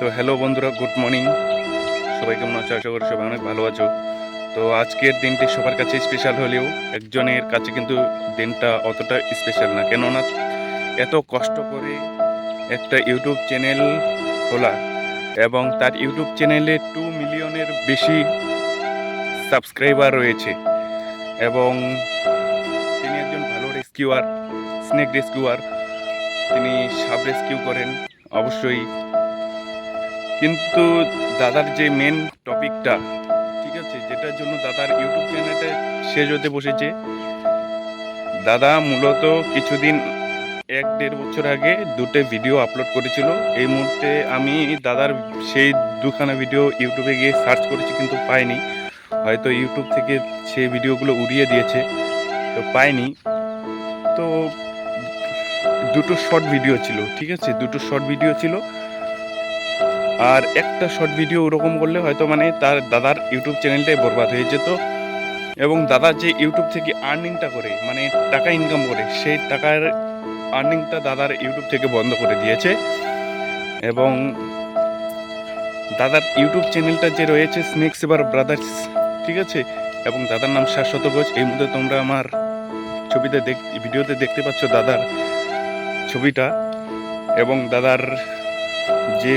তো হ্যালো বন্ধুরা good morning সবাই কেমন আছো? আশা করি সবাই অনেক ভালো আছো। তো আজকের দিনটি সবার কাছে স্পেশাল হলেও একজনের কাছে কিন্তু দিনটা অতটা স্পেশাল না। কেননা এত কষ্ট করে একটা ইউটিউব চ্যানেল খোলা এবং তার ইউটিউব চ্যানেলে টু মিলিয়নের বেশি সাবস্ক্রাইবার রয়েছে এবং তিনি একজন ভালো রেস্কিউয়ার স্নেক রেস্কিউয়ার তিনি সাব রেস্কিউ করেন। অবশ্যই কিন্তু দাদার যে মেন টপিকটা ঠিক আছে, যেটার জন্য দাদার ইউটিউব চ্যানেলটা শেষ হতে বসেছে, দাদা মূলত কিছুদিন, এক দেড় বছর আগে দুটো ভিডিও আপলোড করেছিল। এই মুহূর্তে আমি দাদার সেই দুখানা ভিডিও ইউটিউবে গিয়ে সার্চ করেছি, কিন্তু পাইনি। হয়তো ইউটিউব থেকে সেই ভিডিওগুলো উড়িয়ে দিয়েছে, তো পাইনি। তো দুটো শর্ট ভিডিও ছিল, ঠিক আছে, দুটো শর্ট ভিডিও ছিল। আর একটা শর্ট ভিডিও ওরকম করলে হয়তো মানে তার দাদার ইউটিউব চ্যানেলটাই বরবাদ হয়ে যেত। এবং দাদা যে ইউটিউব থেকে আর্নিংটা করে মানে টাকা ইনকাম করে, সেই টাকার আর্নিংটা দাদার ইউটিউব থেকে বন্ধ করে দিয়েছে। এবং দাদার ইউটিউব চ্যানেলটা যে রয়েছে স্নেক সেভার ব্রাদার্স ঠিক আছে? এবং দাদার নাম শাশ্বত ঘোষ। এই মধ্যে তোমরা আমার ছবিতে দেখ ভিডিওতে দেখতে পাচ্ছ দাদার ছবিটা। এবং দাদার যে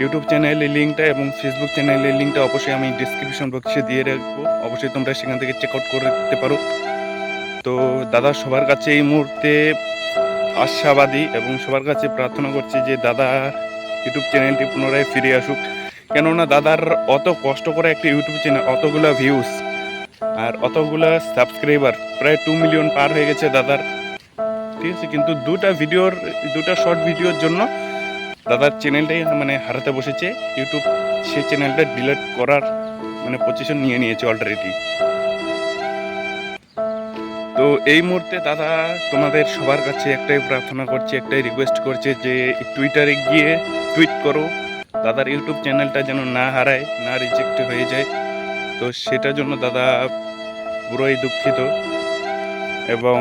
ইউটিউব চ্যানেলের লিঙ্কটা এবং ফেসবুক চ্যানেলের লিঙ্কটা অবশ্যই আমি ডিসক্রিপশন বক্সে দিয়ে রাখব। অবশ্যই তোমরা সেখান থেকে চেক আউট করে দিতে পারো। তো দাদা, সবার কাছে এই মুহূর্তে আশাবাদী এবং সবার কাছে প্রার্থনা করছি যে দাদা ইউটিউব চ্যানেলটি পুনরায় ফিরে আসুক। কেননা দাদার অত কষ্ট করে একটা ইউটিউব চ্যানেল, অতগুলো ভিউজ আর অতগুলো সাবস্ক্রাইবার প্রায় টু মিলিয়ন পার হয়ে গেছে দাদার। ঠিক আছে, কিন্তু দুটা ভিডিওর দুটা শর্ট ভিডিওর জন্য দাদার চ্যানেলটাই মানে হারাতে বসেছে। ইউটিউব সে চ্যানেলটা ডিলিট করার মানে পজিশন নিয়ে নিয়েছে অলরেডি তো এই মুহূর্তে দাদা, তোমাদের সবার কাছে একটাই প্রার্থনা করছে, একটাই রিকোয়েস্ট করছে যে টুইটারে গিয়ে টুইট করো। দাদার ইউটিউব চ্যানেলটা যেন না হারায়, না রিজেক্ট হয়ে যায়। তো সেটার জন্য দাদা পুরোই দুঃখিত। এবং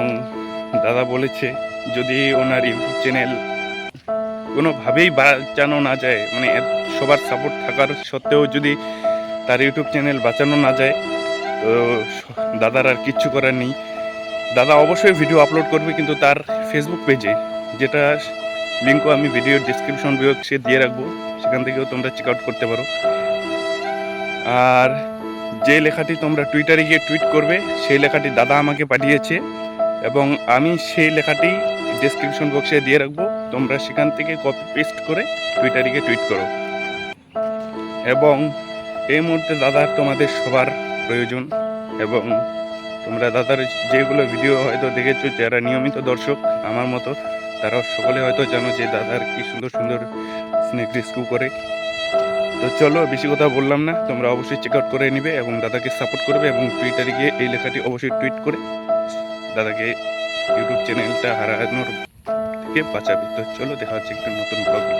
দাদা বলেছে, যদি ওনার ইউটিউব চ্যানেল কোনোভাবেই বাঁচানো না যায়। মানে সবার সাপোর্ট থাকার সত্ত্বেও যদি তার ইউটিউব চ্যানেল বাঁচানো না যায়, তো দাদার আর কিচ্ছু করার নেই। দাদা অবশ্যই ভিডিও আপলোড করবে কিন্তু তার ফেসবুক পেজে যেটা লিঙ্কও আমি ভিডিও ডিসক্রিপশন বক্সে দিয়ে রাখব। সেখান থেকেও তোমরা চেক আউট করতে পারো। আর যে লেখাটি তোমরা টুইটারে গিয়ে টুইট করবে, সেই লেখাটি দাদা আমাকে পাঠিয়েছে। এবং আমি সেই লেখাটি ডেসক্রিপশন বক্সে দিয়ে রাখব। তোমরা সেখান থেকে কপি পেস্ট করে টুইটারে গিয়ে টুইট করো। এবং এই মুহূর্তে দাদার তোমাদের সবার প্রয়োজন এবং তোমরা দাদার যেগুলো ভিডিও হয়তো দেখেছ, যারা নিয়মিত দর্শক আমার মতো তারাও সকলে হয়তো জানো যে দাদার কি সুন্দর সুন্দর স্নেক রেস্কিউ করে। তো চলো, বেশি কথা বললাম না, তোমরা অবশ্যই চেক আউট করে নিবে এবং দাদাকে সাপোর্ট করবে এবং টুইটারে গিয়ে এই লেখাটি অবশ্যই টুইট করে দাদাকে ইউটিউব চ্যানেলটা হারানোর বাঁচাবে। তো চলো দেখা হচ্ছে একটা নতুন ব্লগে